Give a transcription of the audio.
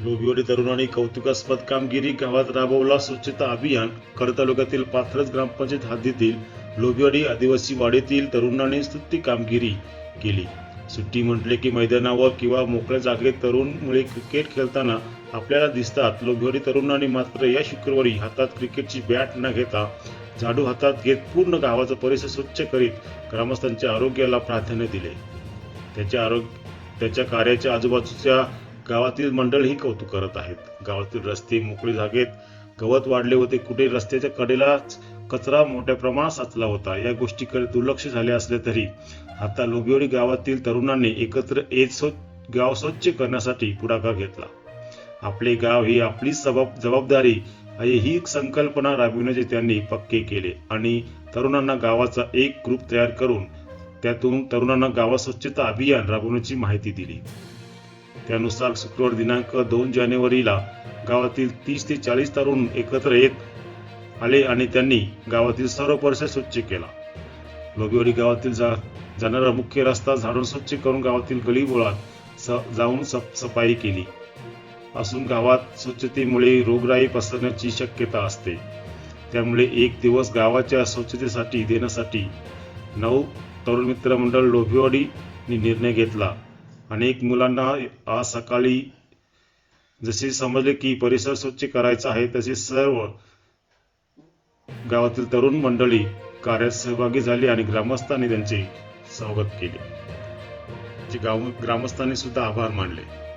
लोभिवडी तरुणांनी कौतुकास्पद कामगिरी गावात राबवला स्वच्छता अभियान. खर तालुक्यातील पाथरज ग्रामपंचायत हद्दीतील लोभिवडी आदिवासी वाडीतील तरुणांनी स्तुत्य कामगिरी केली. सुट्टी म्हटले की मैदानावर किंवा मोकळ्या जागेत तरुण मुळे क्रिकेट खेळताना आपल्याला दिसतात. लोभिवडी तरुणांनी मात्र या शुक्रवारी हातात क्रिकेटची बॅट न घेता झाडू हातात घेत पूर्ण गावाचा परिसर स्वच्छ करीत ग्रामस्थांच्या आरोग्याला प्राधान्य दिले. त्याच्या आरोग्य त्याच्या कार्याच्या आजूबाजूच्या गावातील मंडळही कौतुक करत आहेत. गावातील रस्ते मोकळे जागेत गवत वाढले होते. कुठे रस्त्याच्या कडेलाच कचरा मोठ्या प्रमाणात साचला होता. या गोष्टीकडे दुर्लक्ष झाले असले तरी आता लोबिवडी गावातील तरुणांनी एकत्र येत स्व- गाव स्वच्छ करण्यासाठी पुढाकार घेतला. आपले गाव ही आपली जबाब जबाबदारी ही संकल्पना राबविण्याचे त्यांनी पक्के केले आणि तरुणांना गावाचा एक ग्रुप तयार करून त्यातून तरुणांना गावात स्वच्छता अभियान राबवण्याची माहिती दिली. त्यानुसार शुक्रवार दिनांक दोन जानेवारीला गावातील तीस ते चाळीस तरुण एकत्र येत आले आणि त्यांनी गावातील सर्व परिसर स्वच्छ केला. लोबिवडी गावातील जा जाणारा मुख्य रस्ता झाडून स्वच्छ करून गावातील गलीबोळात स- जाऊन सफ- सफाई केली. असून गावात स्वच्छतेमुळे रोगराई पसरण्याची शक्यता असते. त्यामुळे एक दिवस गावाच्या स्वच्छतेसाठी देण्यासाठी नऊ तरुण मित्र मंडळ लोभिवाडीने निर्णय घेतला. अनेक मुलांना आज सकाळी जसे समजले की परिसर स्वच्छ करायचा आहे तसे सर्व गावातील तरुण मंडळी कार्यात सहभागी झाली आणि ग्रामस्थांनी त्यांचे स्वागत केले. जे गाव ग्रामस्थांनी सुद्धा आभार मानले.